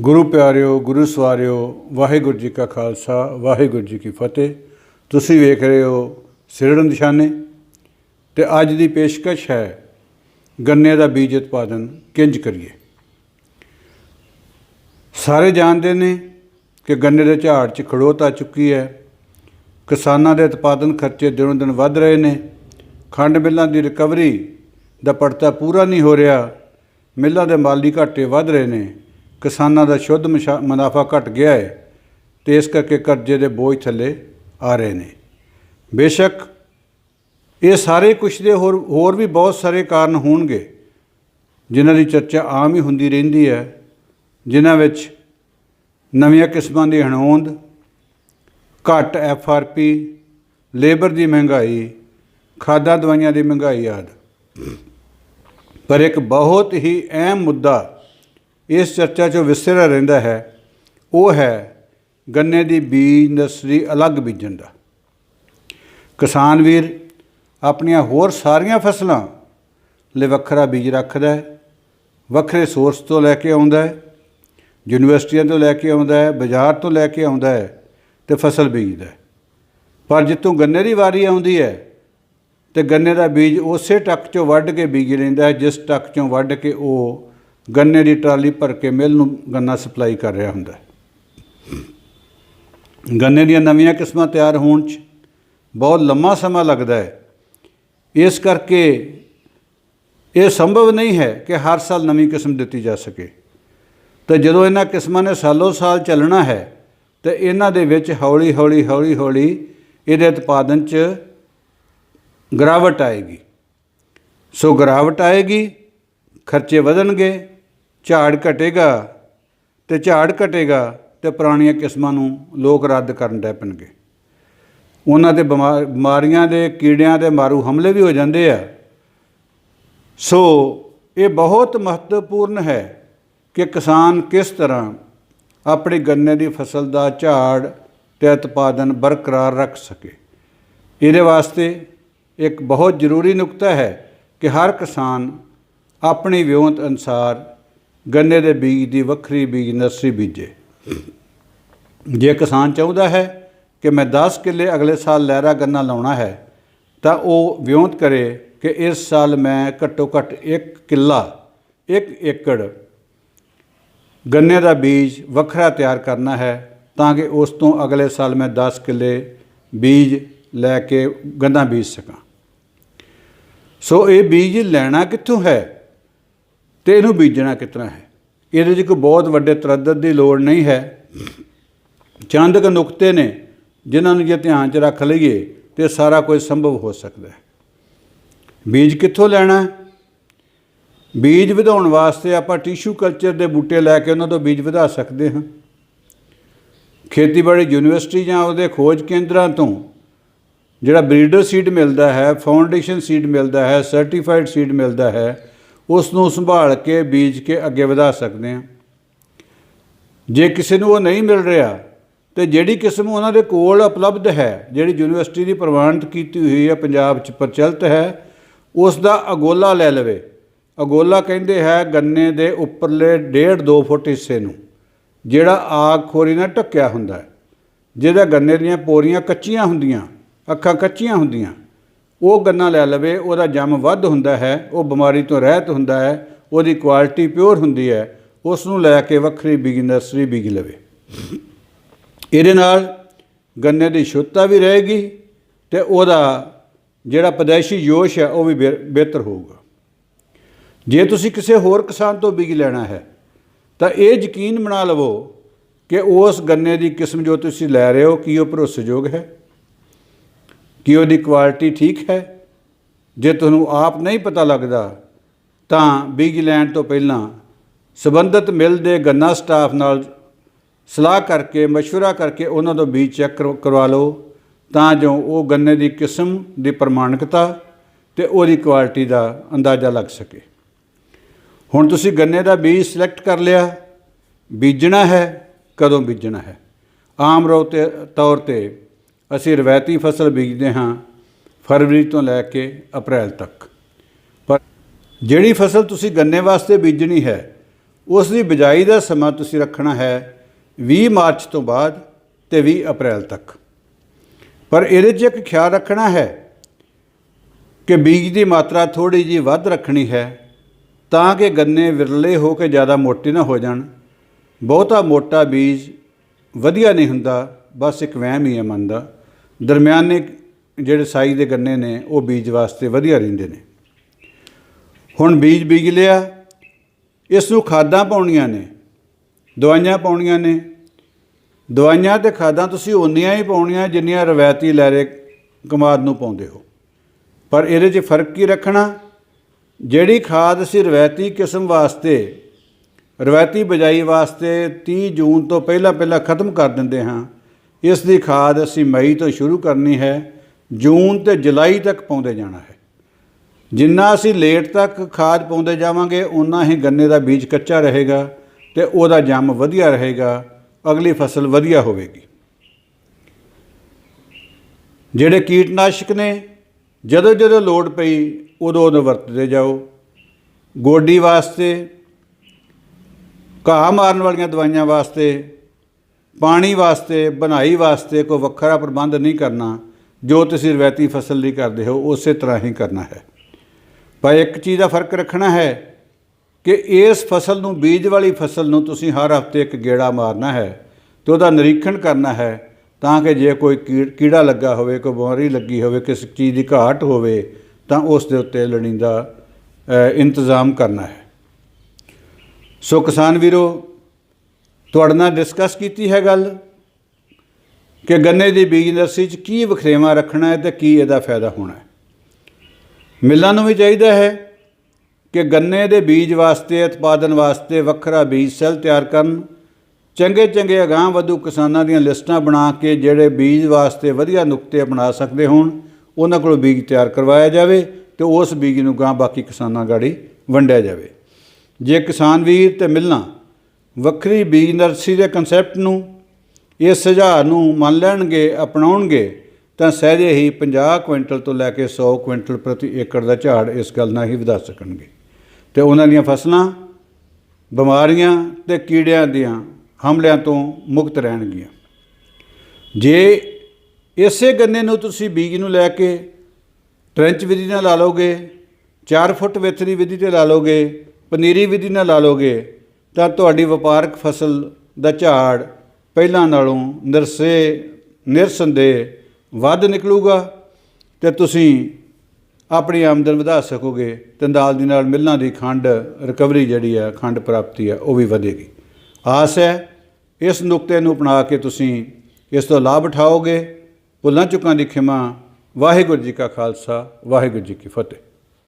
ਗੁਰੂ ਪਿਆਰਿਓ, ਗੁਰੂ ਸਵਾਰਿਓ, ਵਾਹਿਗੁਰੂ ਜੀ ਕਾ ਖਾਲਸਾ, ਵਾਹਿਗੁਰੂ ਜੀ ਕੀ ਫਤਿਹ। ਤੁਸੀਂ ਵੇਖ ਰਹੇ ਹੋ ਸਿਰੜ ਨਿਸ਼ਾਨੇ ਤੇ ਅੱਜ ਦੀ ਪੇਸ਼ਕਸ਼ ਹੈ ਗੰਨੇ ਦਾ ਬੀਜ ਉਤਪਾਦਨ ਕਿੰਜ ਕਰੀਏ। ਸਾਰੇ ਜਾਣਦੇ ਨੇ ਕਿ ਗੰਨੇ ਦੇ ਝਾੜ 'ਚ ਖੜੋਤ ਆ ਚੁੱਕੀ ਹੈ। ਕਿਸਾਨਾਂ ਦੇ ਉਤਪਾਦਨ ਖਰਚੇ ਦਿਨੋਂ ਦਿਨ ਵੱਧ ਰਹੇ ਨੇ। ਖੰਡ ਮਿੱਲਾਂ ਦੀ ਰਿਕਵਰੀ ਦਾ ਪੜਤਾ ਪੂਰਾ ਨਹੀਂ ਹੋ ਰਿਹਾ। ਮਿੱਲਾਂ ਦੇ ਮਾਲੀ ਘਾਟੇ ਵੱਧ ਰਹੇ ਨੇ। ਕਿਸਾਨਾਂ ਦਾ ਸ਼ੁੱਧ ਮਸ਼ਾ- ਮੁਨਾਫਾ ਘਟ ਗਿਆ ਹੈ ਤੇ ਇਸ ਕਰਕੇ ਕਰਜ਼ੇ ਦੇ ਬੋਝ ਥੱਲੇ ਆ ਰਹੇ ਨੇ। ਬੇਸ਼ੱਕ ਇਹ ਸਾਰੇ ਕੁਛ ਦੇ ਹੋਰ ਹੋਰ ਵੀ ਬਹੁਤ ਸਾਰੇ ਕਾਰਨ ਹੋਣਗੇ, ਜਿਨ੍ਹਾਂ ਦੀ ਚਰਚਾ ਆਮ ਹੀ ਹੁੰਦੀ ਰਹਿੰਦੀ ਹੈ, ਜਿਨ੍ਹਾਂ ਵਿੱਚ ਨਵੀਆਂ ਕਿਸਮਾਂ ਦੀ ਹਣੋਂਦ, ਘੱਟ ਐਫ ਆਰ ਪੀ, ਲੇਬਰ ਦੀ ਮਹਿੰਗਾਈ, ਖਾਦਾਂ ਦਵਾਈਆਂ ਦੀ ਮਹਿੰਗਾਈ ਆਦਿ। ਪਰ ਇੱਕ ਬਹੁਤ ਹੀ ਅਹਿਮ ਮੁੱਦਾ ਇਸ ਚਰਚਾ 'ਚੋਂ ਵਿਸਰਾ ਰਹਿੰਦਾ ਹੈ, ਉਹ ਹੈ ਗੰਨੇ ਦੀ ਬੀਜ ਇੰਡਸਟਰੀ ਅਲੱਗ ਬੀਜਣ ਦਾ। ਕਿਸਾਨ ਵੀਰ ਆਪਣੀਆਂ ਹੋਰ ਸਾਰੀਆਂ ਫਸਲਾਂ ਲਈ ਵੱਖਰਾ ਬੀਜ ਰੱਖਦਾ ਹੈ, ਵੱਖਰੇ ਸੋਰਸ ਤੋਂ ਲੈ ਕੇ ਆਉਂਦਾ ਹੈ, ਯੂਨੀਵਰਸਿਟੀਆਂ ਤੋਂ ਲੈ ਕੇ ਆਉਂਦਾ ਹੈ, ਬਾਜ਼ਾਰ ਤੋਂ ਲੈ ਕੇ ਆਉਂਦਾ ਹੈ ਤੇ ਫਸਲ ਬੀਜਦਾ ਹੈ। ਪਰ ਜਿੱਥੋਂ ਗੰਨੇ ਦੀ ਵਾਰੀ ਆਉਂਦੀ ਹੈ ਤੇ ਗੰਨੇ ਦਾ ਬੀਜ ਉਸੇ ਟੱਕ ਚੋਂ ਵੱਢ ਕੇ ਬੀਜ ਲੈਂਦਾ ਹੈ, ਜਿਸ ਟੱਕ ਚੋਂ ਵੱਢ ਕੇ ਉਹ ਗੰਨੇ ਦੀ ਟਰਾਲੀ ਭਰ ਕੇ ਮਿਲ ਨੂੰ ਗੰਨਾ ਸਪਲਾਈ ਕਰ ਰਿਹਾ ਹੁੰਦਾ ਹੈ। ਗੰਨੇ ਦੀਆਂ ਨਵੀਆਂ ਕਿਸਮਾਂ ਤਿਆਰ ਹੋਣ 'ਚ ਬਹੁਤ ਲੰਮਾ ਸਮਾਂ ਲੱਗਦਾ ਹੈ। ਇਸ ਕਰਕੇ ਇਹ ਸੰਭਵ ਨਹੀਂ ਹੈ ਕਿ ਹਰ ਸਾਲ ਨਵੀਂ ਕਿਸਮ ਦਿੱਤੀ ਜਾ ਸਕੇ। ਤੇ ਜਦੋਂ ਇਹਨਾਂ ਕਿਸਮਾਂ ਨੇ ਸਾਲੋ ਸਾਲ ਚੱਲਣਾ ਹੈ, ਤੇ ਇਹਨਾਂ ਦੇ ਵਿੱਚ ਹੌਲੀ ਹੌਲੀ ਹੌਲੀ ਹੌਲੀ ਇਹਦੇ ਉਤਪਾਦਨ 'ਚ ਗਿਰਾਵਟ ਆਏਗੀ। ਸੋ ਗਿਰਾਵਟ ਆਏਗੀ, ਖਰਚੇ ਵਧਣਗੇ ਝਾੜ ਘਟੇਗਾ ਤੇ ਝਾੜ ਘਟੇਗਾ ਤੇ ਪੁਰਾਣੀਆਂ ਕਿਸਮਾਂ ਨੂੰ ਲੋਕ ਰੱਦ ਕਰਨ ਡੈ ਪੈਣਗੇ। ਉਹਨਾਂ ਦੇ ਬਿਮਾ- ਬਿਮਾਰੀਆਂ ਦੇ, ਕੀੜਿਆਂ ਦੇ ਮਾਰੂ ਹਮਲੇ ਵੀ ਹੋ ਜਾਂਦੇ ਆ। ਸੋ ਇਹ ਬਹੁਤ ਮਹੱਤਵਪੂਰਨ ਹੈ ਕਿ ਕਿਸਾਨ ਕਿਸ ਤਰ੍ਹਾਂ ਆਪਣੀ ਗੰਨੇ ਦੀ ਫਸਲ ਦਾ ਝਾੜ ਤੇ ਉਤਪਾਦਨ ਬਰਕਰਾਰ ਰੱਖ ਸਕੇ। ਇਹਦੇ ਵਾਸਤੇ ਇੱਕ ਬਹੁਤ ਜ਼ਰੂਰੀ ਨੁਕਤਾ ਹੈ ਕਿ ਹਰ ਕਿਸਾਨ ਆਪਣੀ ਵਿਉਂਤ ਅਨਸਾਰ ਗੰਨੇ ਦੇ ਬੀਜ ਦੀ ਵੱਖਰੀ ਬੀਜ ਨਰਸਰੀ ਬੀਜੇ। ਜੇ ਕਿਸਾਨ ਚਾਹੁੰਦਾ ਹੈ ਕਿ ਮੈਂ 10 ਕਿੱਲੇ ਅਗਲੇ ਸਾਲ ਲਹਿਰਾ ਗੰਨਾ ਲਾਉਣਾ ਹੈ, ਤਾਂ ਉਹ ਵਿਉਂਤ ਕਰੇ ਕਿ ਇਸ ਸਾਲ ਮੈਂ ਘੱਟੋ ਘੱਟ 1 ਕਿੱਲਾ 1 ਏਕੜ ਗੰਨੇ ਦਾ ਬੀਜ ਵੱਖਰਾ ਤਿਆਰ ਕਰਨਾ ਹੈ, ਤਾਂ ਕਿ ਉਸ ਤੋਂ ਅਗਲੇ ਸਾਲ ਮੈਂ 10 ਕਿੱਲੇ ਬੀਜ ਲੈ ਕੇ ਗੰਨਾ ਬੀਜ ਸਕਾਂ। ਸੋ ਇਹ ਬੀਜ ਲੈਣਾ ਕਿੱਥੋਂ ਹੈ? ਤੇ ਇਹਨੂੰ ਬੀਜਣਾ ਕਿਤਨਾ ਹੈ? ਇਹਦੇ 'ਚ ਕੋਈ ਬਹੁਤ ਵੱਡੇ ਤਰੱਦਦ ਦੀ ਲੋੜ ਨਹੀਂ ਹੈ। ਚੰਦ ਕੁ ਨੁਕਤੇ ਨੇ, ਜਿਨ੍ਹਾਂ ਨੂੰ ਜੇ ਧਿਆਨ 'ਚ ਰੱਖ ਲਈਏ ਤੇ ਸਾਰਾ ਕੁਝ ਸੰਭਵ ਹੋ ਸਕਦਾ ਹੈ। ਬੀਜ ਕਿੱਥੋਂ ਲੈਣਾ ਬੀਜ ਵਧਾਉਣ ਵਾਸਤੇ ਆਪਾਂ ਟਿਸ਼ੂ ਕਲਚਰ ਦੇ ਬੂਟੇ ਲੈ ਕੇ ਉਹਨਾਂ ਤੋਂ ਬੀਜ ਵਧਾ ਸਕਦੇ ਹਾਂ। ਖੇਤੀਬਾੜੀ ਯੂਨੀਵਰਸਿਟੀ ਜਾਂ ਉਹਦੇ ਖੋਜ ਕੇਂਦਰਾਂ ਤੋਂ ਜਿਹੜਾ ਬਰੀਡਰ ਸੀਡ ਮਿਲਦਾ ਹੈ, ਫਾਊਂਡੇਸ਼ਨ ਸੀਡ ਮਿਲਦਾ ਹੈ, ਸਰਟੀਫਾਈਡ ਸੀਡ ਮਿਲਦਾ ਹੈ ਉਸ ਨੂੰ ਸੰਭਾਲ ਕੇ, ਬੀਜ ਕੇ ਅੱਗੇ ਵਧਾ ਸਕਦੇ ਹਾਂ। ਜੇ ਕਿਸੇ ਨੂੰ ਉਹ ਨਹੀਂ ਮਿਲ ਰਿਹਾ, ਤੇ ਜਿਹੜੀ ਕਿਸਮ ਉਹਨਾਂ ਦੇ ਕੋਲ ਉਪਲਬਧ ਹੈ, ਜਿਹੜੀ ਯੂਨੀਵਰਸਿਟੀ ਦੀ ਪ੍ਰਵਾਨਿਤ ਕੀਤੀ ਹੋਈ ਹੈ, ਪੰਜਾਬ 'ਚ ਪ੍ਰਚਲਿਤ ਹੈ ਉਸ ਦਾ ਅਗੋਲਾ ਲੈ ਲਵੇ। ਅਗੋਲਾ ਕਹਿੰਦੇ ਹੈ, ਗੰਨੇ ਦੇ ਉੱਪਰਲੇ 1.5 2 ਫੁੱਟ ਹਿੱਸੇ ਨੂੰ, ਜਿਹੜਾ ਆਗ ਖੋਰੀ ਨਾਲ ਢੱਕਿਆ ਹੁੰਦਾ ਹੈ। ਜਿਹਦਾ ਗੰਨੇ ਦੀਆਂ ਪੋਰੀਆਂ ਕੱਚੀਆਂ ਹੁੰਦੀਆਂ, ਅੱਖਾਂ ਕੱਚੀਆਂ ਹੁੰਦੀਆਂ। ਉਹ ਗੰਨਾ ਲੈ ਲਵੇ, ਉਹਦਾ ਜੰਮ ਵੱਧ ਹੁੰਦਾ ਹੈ, ਉਹ ਬਿਮਾਰੀ ਤੋਂ ਰਹਿਤ ਹੁੰਦਾ ਹੈ, ਉਹਦੀ ਕੁਆਲਿਟੀ ਪਿਓਰ ਹੁੰਦੀ ਹੈ ਉਸ ਨੂੰ ਲੈ ਕੇ ਵੱਖਰੀ ਬੀਜ ਨਰਸਰੀ ਬੀਜ ਲਵੇ। ਇਹਦੇ ਨਾਲ ਗੰਨੇ ਦੀ ਸ਼ੁੱਧਤਾ ਵੀ ਰਹੇਗੀ ਤੇ ਉਹਦਾ ਜਿਹੜਾ ਪਦੈਸ਼ੀ ਜੋਸ਼ ਹੈ, ਉਹ ਵੀ ਬਿਹ- ਬਿਹਤਰ ਹੋਊਗਾ। ਜੇ ਤੁਸੀਂ ਕਿਸੇ ਹੋਰ ਕਿਸਾਨ ਤੋਂ ਬੀਜ ਲੈਣਾ ਹੈ, ਤਾਂ ਇਹ ਯਕੀਨ ਬਣਾ ਲਵੋ ਕਿ ਉਸ ਗੰਨੇ ਦੀ ਕਿਸਮ ਜੋ ਤੁਸੀਂ ਲੈ ਰਹੇ ਹੋ, ਕੀ ਉਹ ਭਰੋਸੇਯੋਗ ਹੈ? ਕੀ ਉਹਦੀ ਕੁਆਲਿਟੀ ਠੀਕ ਹੈ ਜੇ ਤੁਹਾਨੂੰ ਆਪ ਨਹੀਂ ਪਤਾ ਲੱਗਦਾ ਤਾਂ ਬੀਜ ਲੈਣ ਤੋਂ ਪਹਿਲਾਂ ਸਬੰਧਤ ਮਿਲ ਦੇ ਗੰਨਾ ਸਟਾਫ ਨਾਲ ਸਲਾਹ ਕਰਕੇ مشورہ ਕਰਕੇ ਉਹਨਾਂ ਤੋਂ ਬੀਜ ਚੈੱਕ ਕਰਵਾ- ਕਰਵਾ ਲਓ ਤਾਂ ਜੋ ਉਹ ਗੰਨੇ ਦੀ ਕਿਸਮ ਦੀ ਪ੍ਰਮਾਣਿਕਤਾ ਤੇ ਉਹਦੀ ਕੁਆਲਿਟੀ ਦਾ ਅੰਦਾਜ਼ਾ ਲੱਗ ਸਕੇ ਹੁਣ ਤੁਸੀਂ ਗੰਨੇ ਦਾ ਬੀਜ ਸਿਲੈਕਟ ਕਰ ਲਿਆ ਬੀਜਣਾ ਹੈ ਕਦੋਂ ਬੀਜਣਾ ਹੈ ਆਮ ਰੋ ਤੇ ਤੌਰ ਤੇ ਅਸੀਂ ਰਵਾਇਤੀ ਫਸਲ ਬੀਜਦੇ ਹਾਂ ਫਰਵਰੀ ਤੋਂ ਲੈ ਕੇ ਅਪ੍ਰੈਲ ਤੱਕ। ਪਰ ਜਿਹੜੀ ਫਸਲ ਤੁਸੀਂ ਗੰਨੇ ਵਾਸਤੇ ਬੀਜਣੀ ਹੈ, ਉਸ ਦੀ ਬਿਜਾਈ ਦਾ ਸਮਾਂ ਤੁਸੀਂ ਰੱਖਣਾ ਹੈ 20 ਮਾਰਚ ਤੋਂ ਬਾਅਦ ਤੇ 20 ਅਪ੍ਰੈਲ ਤੱਕ। ਪਰ ਇਹਦੇ 'ਚ ਇੱਕ ਖਿਆਲ ਰੱਖਣਾ ਹੈ ਕਿ ਬੀਜ ਦੀ ਮਾਤਰਾ ਥੋੜੀ ਜੀ ਵੱਧ ਰੱਖਣੀ ਹੈ ਤਾਂ ਕਿ ਗੰਨੇ ਵਿਰਲੇ ਹੋ ਕੇ ਜ਼ਿਆਦਾ ਮੋਟੇ ਨਾ ਹੋ ਜਾਣ। ਬਹੁਤਾ ਮੋਟਾ ਬੀਜ ਵਧੀਆ ਨਹੀਂ ਹੁੰਦਾ, ਬਸ ਇੱਕ ਵਹਿਮ ਹੀ ਹੈ ਮਨ ਦਾ। ਦਰਮਿਆਨੇ ਜਿਹੜੇ ਸਾਈਜ਼ ਦੇ ਗੰਨੇ ਨੇ, ਉਹ ਬੀਜ ਵਾਸਤੇ ਵਧੀਆ ਰਹਿੰਦੇ ਨੇ। ਹੁਣ ਬੀਜ ਬੀਜ ਲਿਆ, ਇਸ ਨੂੰ ਖਾਦਾਂ ਪਾਉਣੀਆਂ ਨੇ, ਦਵਾਈਆਂ ਪਾਉਣੀਆਂ ਨੇ। ਦਵਾਈਆਂ ਤੇ ਖਾਦਾਂ ਤੁਸੀਂ ਓਨੀਆਂ ਹੀ ਪਾਉਣੀਆਂ ਜਿੰਨੀਆਂ ਰਵਾਇਤੀ ਲੈਰੇ ਕਮਾਦ ਨੂੰ ਪਾਉਂਦੇ ਹੋ। ਪਰ ਇਹਦੇ 'ਚ ਫ਼ਰਕ ਕੀ ਰੱਖਣਾ? ਜਿਹੜੀ ਖਾਦ ਅਸੀਂ ਰਵਾਇਤੀ ਕਿਸਮ ਵਾਸਤੇ, ਰਵਾਇਤੀ ਬਜਾਈ ਵਾਸਤੇ 30 ਜੂਨ ਤੋਂ ਪਹਿਲਾਂ ਪਹਿਲਾਂ ਖਤਮ ਕਰ ਦਿੰਦੇ ਹਾਂ ਇਸ ਦੀ ਖਾਦ ਅਸੀਂ ਮਈ ਤੋਂ ਸ਼ੁਰੂ ਕਰਨੀ ਹੈ, ਜੂਨ ਤੇ ਜੁਲਾਈ ਤੱਕ ਪਾਉਂਦੇ ਜਾਣਾ ਹੈ। ਜਿੰਨਾ ਅਸੀਂ ਲੇਟ ਤੱਕ ਖਾਦ ਪਾਉਂਦੇ ਜਾਵਾਂਗੇ ਉਨਾ ਹੀ ਗੰਨੇ ਦਾ ਬੀਜ ਕੱਚਾ ਰਹੇਗਾ ਤੇ ਉਹਦਾ ਜੰਮ ਵਧੀਆ ਰਹੇਗਾ, ਅਗਲੀ ਫਸਲ ਵਧੀਆ ਹੋਵੇਗੀ। ਜਿਹੜੇ ਕੀਟਨਾਸ਼ਕ ਨੇ, ਜਦੋਂ ਜਦੋਂ ਲੋੜ ਪਈ, ਉਦੋਂ ਉਦੋਂ ਵਰਤਦੇ ਜਾਓ। ਗੋਡੀ ਵਾਸਤੇ, ਘਾਹ ਮਾਰਨ ਵਾਲੀਆਂ ਦਵਾਈਆਂ ਵਾਸਤੇ ਪਾਣੀ ਵਾਸਤੇ ਬਣਾਈ ਵਾਸਤੇ ਕੋਈ ਵੱਖਰਾ ਪ੍ਰਬੰਧ ਨਹੀਂ ਕਰਨਾ। ਜੋ ਤੁਸੀਂ ਰਵਾਇਤੀ ਫਸਲ ਲਈ ਕਰਦੇ ਹੋ ਉਸੇ ਤਰ੍ਹਾਂ ਹੀ ਕਰਨਾ ਹੈ। ਪਰ ਇੱਕ ਚੀਜ਼ ਦਾ ਫ਼ਰਕ ਰੱਖਣਾ ਹੈ ਕਿ ਇਸ ਫਸਲ ਨੂੰ ਬੀਜ ਵਾਲੀ ਫਸਲ ਨੂੰ ਤੁਸੀਂ ਹਰ ਹਫ਼ਤੇ ਇੱਕ ਗੇੜਾ ਮਾਰਨਾ ਹੈ ਤੇ ਉਹਦਾ ਨਿਰੀਖਣ ਕਰਨਾ ਹੈ ਤਾਂ ਕਿ ਜੇ ਕੋਈ ਕੀੜ- ਕੀੜਾ ਲੱਗਾ ਹੋਵੇ ਕੋਈ ਬਿਮਾਰੀ ਲੱਗੀ ਹੋਵੇ ਕਿਸੇ ਚੀਜ਼ ਦੀ ਘਾਟ ਹੋਵੇ ਤਾਂ ਉਸ ਦੇ ਉੱਤੇ ਲੋੜੀਂਦਾ ਅ, ਇੰਤਜ਼ਾਮ ਕਰਨਾ ਹੈ। ਸੋ ਕਿਸਾਨ ਵੀਰੋ ਤੁਹਾਡੇ ਨਾਲ ਡਿਸਕਸ ਕੀਤੀ ਹੈ ਗੱਲ ਕਿ ਗੰਨੇ ਦੀ ਬੀਜ ਇੰਡਸਟਰੀ 'ਚ ਕੀ ਵਖਰੇਵਾਂ ਰੱਖਣਾ ਹੈ ਤੇ ਕੀ ਇਹਦਾ ਫਾਇਦਾ ਹੋਣਾ ਹੈ? ਮਿੱਲਾਂ ਨੂੰ ਵੀ ਚਾਹੀਦਾ ਹੈ ਕਿ ਗੰਨੇ ਦੇ ਬੀਜ ਵਾਸਤੇ, ਉਤਪਾਦਨ ਵਾਸਤੇ ਵੱਖਰਾ ਬੀਜ ਸੈੱਲ ਤਿਆਰ ਕਰਨ। ਚੰਗੇ ਚੰਗੇ ਅਗਾਂਹ ਵਧੂ ਕਿਸਾਨਾਂ ਦੀਆਂ ਲਿਸਟਾਂ ਬਣਾ ਕੇ ਜਿਹੜੇ ਬੀਜ ਵਾਸਤੇ ਵਧੀਆ ਨੁਕਤੇ ਅਪਣਾ ਸਕਦੇ ਹੋਣ, ਉਹਨਾਂ ਕੋਲੋਂ ਬੀਜ ਤਿਆਰ ਕਰਵਾਇਆ ਜਾਵੇ ਤੇ ਉਸ ਬੀਜ ਨੂੰ ਗਾਂ ਬਾਕੀ ਕਿਸਾਨਾਂ ਗਾੜੀ ਵੰਡਿਆ ਜਾਵੇ। ਜੇ ਕਿਸਾਨ ਵੀਰ ਤੇ ਮਿਲਣਾ ਵੱਖਰੀ ਬੀਜ ਨਰਸਰੀ ਦੇ ਕਨਸੈਪਟ ਨੂੰ ਇਸ ਸੁਝਾਅ ਨੂੰ ਮੰਨ ਲੈਣਗੇ, ਅਪਣਾਉਣਗੇ, ਤਾਂ ਸਹਿਜੇ ਹੀ 50 ਕੁਇੰਟਲ ਤੋਂ ਲੈ ਕੇ 100 ਕੁਇੰਟਲ ਪ੍ਰਤੀ ਏਕੜ ਦਾ ਝਾੜ ਇਸ ਗੱਲ ਨਾਲ ਹੀ ਵਧਾ ਸਕਣਗੇ। ਤੇ ਉਹਨਾਂ ਦੀਆਂ ਫਸਲਾਂ ਬਿਮਾਰੀਆਂ ਤੇ ਕੀੜਿਆਂ ਦੀਆਂ ਹਮਲਿਆਂ ਤੋਂ ਮੁਕਤ ਰਹਿਣਗੀਆਂ। ਜੇ ਇਸੇ ਗੰਨੇ ਨੂੰ ਤੁਸੀਂ ਬੀਜ ਨੂੰ ਲੈ ਕੇ ਟ੍ਰੈਂਚ ਵਿਧੀ ਨਾਲ ਲਾ ਲੋਗੇ 4 ਫੁੱਟ ਵਿਥਰੀ ਵਿਧੀ ਤੇ ਲਾ ਲੋਗੇ ਪਨੀਰੀ ਵਿਧੀ ਨਾਲ ਲਾ ਲੋਗੇ ਤਾਂ ਤੁਹਾਡੀ ਵਪਾਰਕ ਫਸਲ ਦਾ ਝਾੜ ਪਹਿਲਾਂ ਨਾਲੋਂ ਨਿਰਸੇ, ਨਿਰਸੰਦੇਹ ਵੱਧ ਨਿਕਲੂਗਾ ਤੇ ਤੁਸੀਂ ਆਪਣੀ ਆਮਦਨ ਵਧਾ ਸਕੋਗੇ ਤੇ ਨਾਲ ਦੀ ਨਾਲ ਮਿੱਲਾਂ ਦੀ ਖੰਡ ਰਿਕਵਰੀ ਜਿਹੜੀ ਆ, ਖੰਡ ਪ੍ਰਾਪਤੀ ਆ, ਉਹ ਵੀ ਵਧੇਗੀ। ਆਸ ਹੈ ਇਸ ਨੁਕਤੇ ਨੂੰ ਅਪਣਾ ਕੇ ਤੁਸੀਂ ਇਸ ਤੋਂ ਲਾਭ ਉਠਾਓਗੇ। ਭੁੱਲਾਂ ਚੁੱਕਾਂ ਦੀ ਖਿਮਾ। ਵਾਹਿਗੁਰੂ ਜੀ ਕਾ ਖਾਲਸਾ, ਵਾਹਿਗੁਰੂ ਜੀ ਕੀ ਫਤਿਹ।